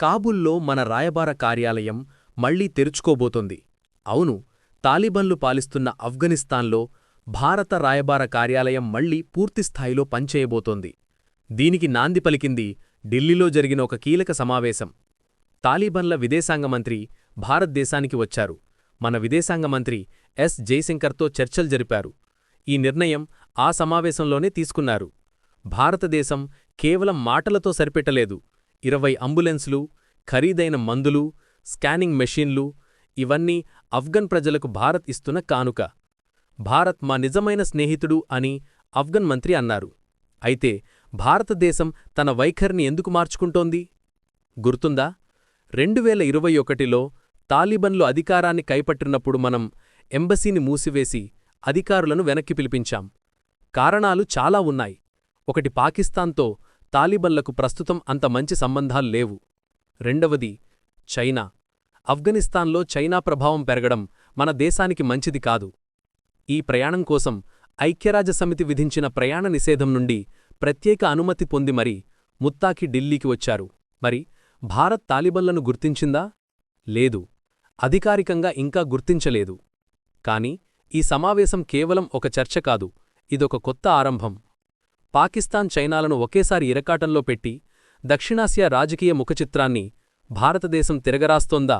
కాబుల్లో మన రాయబార కార్యాలయం మళ్ళీ తెరుచుకోబోతోంది. అవును తాలిబన్లు పాలిస్తున్న ఆఫ్ఘనిస్తాన్లో భారత రాయబార కార్యాలయం మళ్ళీ పూర్తిస్థాయిలో పనిచేయబోతోంది. దీనికి నాంది పలికింది ఢిల్లీలో జరిగిన ఒక కీలక సమావేశం. తాలిబన్ల విదేశాంగ మంత్రి భారతదేశానికి వచ్చారు. మన విదేశాంగ మంత్రి ఎస్. జైశంకర్తో చర్చలు జరిపారు. ఈ నిర్ణయం ఆ సమావేశంలోనే తీసుకున్నారు. భారతదేశం కేవలం మాటలతో సరిపెట్టలేదు ఇరవై అంబులెన్సులు ఖరీదైన మందులు స్కానింగ్ మెషీన్లు ఇవన్నీ అఫ్ఘన్ ప్రజలకు భారత్ ఇస్తున్న కానుక. భారత్ మా నిజమైన స్నేహితుడు అని అఫ్ఘన్ మంత్రి అన్నారు. అయితే భారతదేశం తన వైఖరిని ఎందుకు మార్చుకుంటోంది? గుర్తుందా? రెండువేల ఇరవై ఒకటిలో తాలిబన్లు అధికారాన్ని కైపట్టినప్పుడు మనం ఎంబసీని మూసివేసి అధికారులను వెనక్కి పిలిపించాం. కారణాలు చాలా ఉన్నాయి. ఒకటి పాకిస్తాన్తో తాలిబన్లకు ప్రస్తుతం అంత మంచి సంబంధాలు లేవు. రెండవది చైనా. ఆఫ్ఘనిస్తాన్లో చైనా ప్రభావం పెరగడం మన దేశానికి మంచిది కాదు. ఈ ప్రయాణం కోసం ఐక్యరాజ్యసమితి విధించిన ప్రయాణ నిషేధం నుండి ప్రత్యేక అనుమతి పొంది మరి ముత్తాకి ఢిల్లీకి వచ్చారు. మరి భారత్ తాలిబన్లను గుర్తించిందా? లేదు. అధికారికంగా ఇంకా గుర్తించలేదు. కాని ఈ సమావేశం కేవలం ఒక చర్చ కాదు ఇదొక కొత్త ఆరంభం. పాకిస్తాన్ చైనాలను ఒకేసారి ఇరకాటంలో పెట్టి దక్షిణాసియా రాజకీయ ముఖచిత్రాన్ని భారతదేశం తిరగరాస్తోందా?